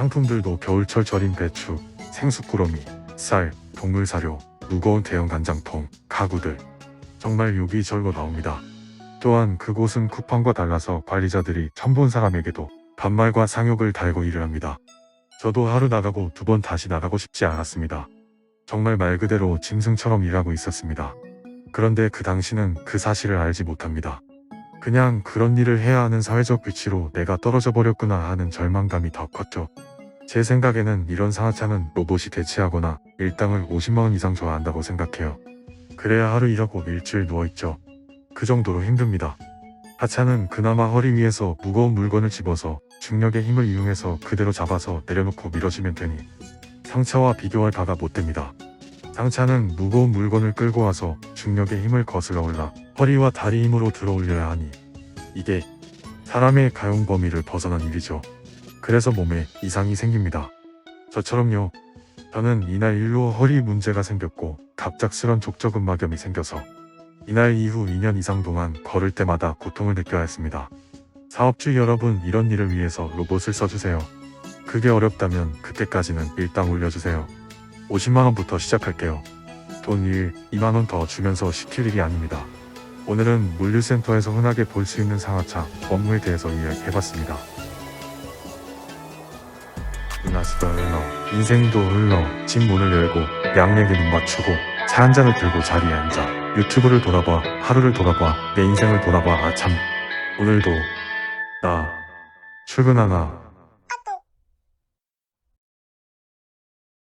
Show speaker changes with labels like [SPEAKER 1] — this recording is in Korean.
[SPEAKER 1] 상품들도 겨울철 절인 배추, 생수꾸러미, 쌀, 동물 사료, 무거운 대형 간장통, 가구들. 정말 요기절거 나옵니다. 또한 그곳은 쿠팡과 달라서 관리자들이 처음 본 사람에게도 반말과 상욕을 달고 일을 합니다. 저도 하루 나가고 두 번 다시 나가고 싶지 않았습니다. 정말 말 그대로 짐승처럼 일하고 있었습니다. 그런데 그 당시는 그 사실을 알지 못합니다. 그냥 그런 일을 해야 하는 사회적 위치로 내가 떨어져 버렸구나 하는 절망감이 더 컸죠. 제 생각에는 이런 상하차는 로봇이 대체하거나 일당을 50만원 이상 줘야 한다고 생각해요. 그래야 하루 일하고 일주일 누워있죠. 그 정도로 힘듭니다. 하차는 그나마 허리 위에서 무거운 물건을 집어서 중력의 힘을 이용해서 그대로 잡아서 내려놓고 밀어주면 되니 상차와 비교할 바가 못 됩니다. 상차는 무거운 물건을 끌고 와서 중력의 힘을 거슬러 올라 허리와 다리 힘으로 들어 올려야 하니 이게 사람의 가용 범위를 벗어난 일이죠. 그래서 몸에 이상이 생깁니다. 저처럼요. 저는 이날 일로 허리 문제가 생겼고 갑작스런 족저근막염이 생겨서 이날 이후 2년 이상 동안 걸을 때마다 고통을 느껴야 했습니다. 사업주 여러분 이런 일을 위해서 로봇을 써주세요. 그게 어렵다면 그때까지는 일당 올려주세요. 50만원부터 시작할게요. 돈 1, 2만원 더 주면서 시킬 일이 아닙니다. 오늘은 물류센터에서 흔하게 볼 수 있는 상하차 업무에 대해서 이야기해봤습니다. 은하수가 흘러 인생도 흘러 집 문을 열고 양에게 눈 맞추고 차 한 잔을 들고 자리에 앉아 유튜브를 돌아봐 하루를 돌아봐 내 인생을 돌아봐. 아참. 오늘도 나 출근하나